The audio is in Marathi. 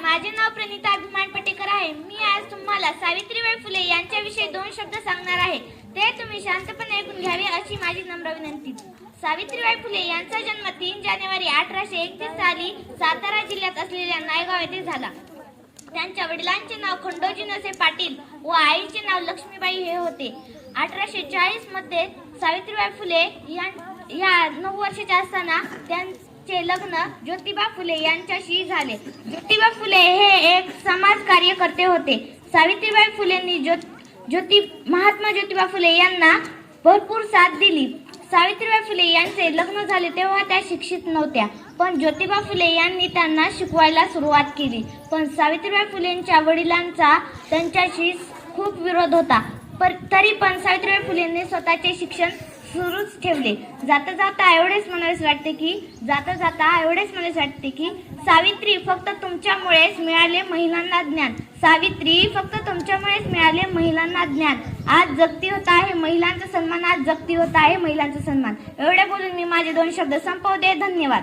माझे नाव प्रणिता अभिमान पटेकर आहे. मी आज तुम्हाला सावित्रीबाई फुले यांच्याविषयी दोन शब्द सांगणार आहे. ते तुम्ही शांतपणे ऐकून घ्यावे अशी माझी नम्र विनंती. सावित्रीबाई फुले यांचा जन्म तीन जानेवारी अठराशे एकतीस साली सातारा जिल्ह्यात असलेल्या नायगाव येथे झाला. त्यांच्या वडिलांचे नाव खंडोजी नसे पाटील व आईचे नाव लक्ष्मीबाई हे होते. अठराशे चाळीसमध्ये सावित्रीबाई फुले या या नऊ वर्षाच्या असताना चे लग्न ज्योतिबा फुले यांच्याशी झाले. ज्योतिबा फुले हे एक समाज कार्यकर्ते होते. सावित्रीबाई फुलेंनी ज्यो ज्योती महात्मा ज्योतिबा फुले यांना भरपूर साथ दिली. सावित्रीबाई फुले यांचे लग्न झाले तेव्हा त्या शिक्षित नव्हत्या पण ज्योतिबा फुले यांनी त्यांना शिकवायला सुरुवात केली. पण सावित्रीबाई फुलेंच्या वडिलांचा त्यांच्याशी खूप विरोध होता. पर तरी पण सावित्रीबाई फुलेंनी स्वतःचे शिक्षण सुरूच ठेवले. जाता जाता एवढेच म्हणावेच वाटते की जाता जाता एवढेच म्हणावेच वाटते की सावित्री फक्त तुमच्यामुळेच मिळाले महिलांना ज्ञान. सावित्री फक्त तुमच्यामुळेच मिळाले महिलांना ज्ञान. आज जगती होत आहे महिलांचा सन्मान आज जगती होत आहे महिलांचा सन्मान. एवढे बोलून मी माझे दोन शब्द संपवते. धन्यवाद.